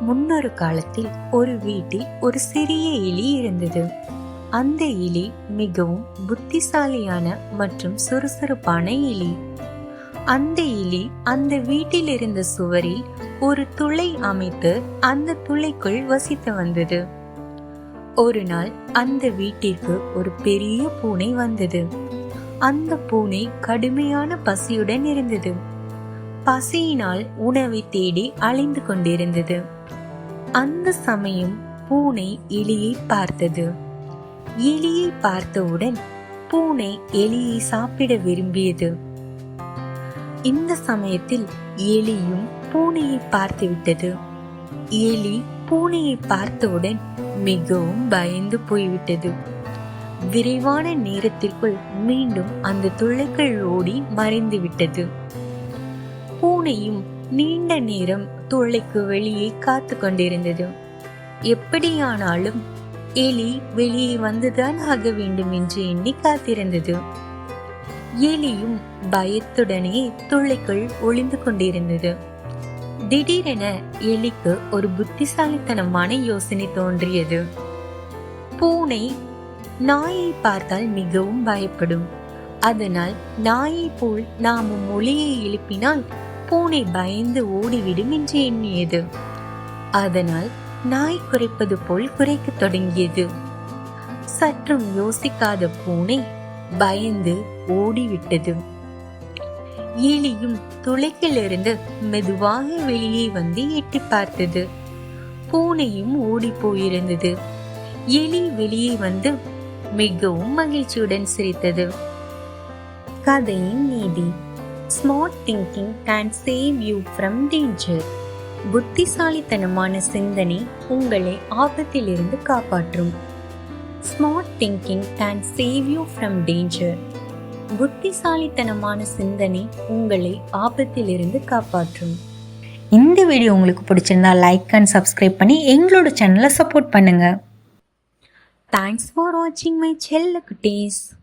முன்னொரு காலத்தில் ஒரு வீட்டில் ஒரு சிறிய எலி இருந்தது. அந்த எலி மிகவும் புத்திசாலியான மற்றும் சுறுசுறுப்பான எலி. அந்த எலி அந்த வீட்டில் இருந்த சுவரில் ஒரு துளை அமைத்து அந்த துளைக்குள் வசித்து வந்தது. ஒரு நாள் அந்த வீட்டிற்கு ஒரு பெரிய பூனை வந்தது. அந்த பூனை கடுமையான பசியுடன் இருந்தது. பசியினால் உணவை தேடி அலைந்து கொண்டிருந்தது. அந்த சமயம் பூனை எலியை பார்த்தது. எலியை பார்த்தவுடன் பூனை எலியை சாப்பிட விரும்பியது. இந்த சமயத்தில் எலியும் பூனையை பார்த்து விட்டது. எலி பூனையை பார்த்தவுடன் மிகவும் பயந்து போய்விட்டது. விரைவான நேரத்திற்குள் மீண்டும் அந்த துளைக்குள் ஓடி மறைந்து விட்டது பூனையும் நீண்ட நேரம் துளைக்கு வெளியே காத்து கொண்டிருந்தது. எப்படியானாலும் எலி வெளியே வந்துதான் ஆக வேண்டும் என்று எண்ணி காத்திருந்தது. எலியும் பயத்துடனே துளைக்குள் ஒளிந்து கொண்டிருந்தது. திடீரென எலிக்கு ஒரு புத்திசாலித்தனமான யோசனை தோன்றியது. பூனை நாயை பார்த்தால் மிகவும் பயப்படும். அதனால் நாயை போல் நாமும் ஒளியை எழுப்பினால் பூனை பயந்து ஓடிவிடும் என்று எண்ணியது. அதனால் நாய் குறைப்பது போல் குறைக்கத் தொடங்கியது. சற்றும் யோசிக்காத பூனை பயந்து ஓடிவிட்டது. எலியும் துளைக்கிலிருந்து மெதுவாக வெளியே வந்து எட்டி பார்த்தது. பூனையும் ஓடி போயிருந்தது. எலி வெளியே வந்து மிகவும் மகிழ்ச்சியுடன் சிரித்தது. கதையின் நீதி. Smart thinking can save you from danger புத்திசாலித்தனமான சிந்தனை உங்களை ஆபத்திலிருந்து காப்பாற்றும். Smart thinking can save you from danger புத்திசாலித்தனமான சிந்தனை உங்களை ஆபத்திலிருந்து காப்பாற்றும். இந்த வீடியோ உங்களுக்கு பிடிச்சிருந்தா லைக் அண்ட் சப்ஸ்கிரைப் பண்ணி எங்களோட சேனலை சப்போர்ட் பண்ணுங்கள் Thanks for watching my chella cuties.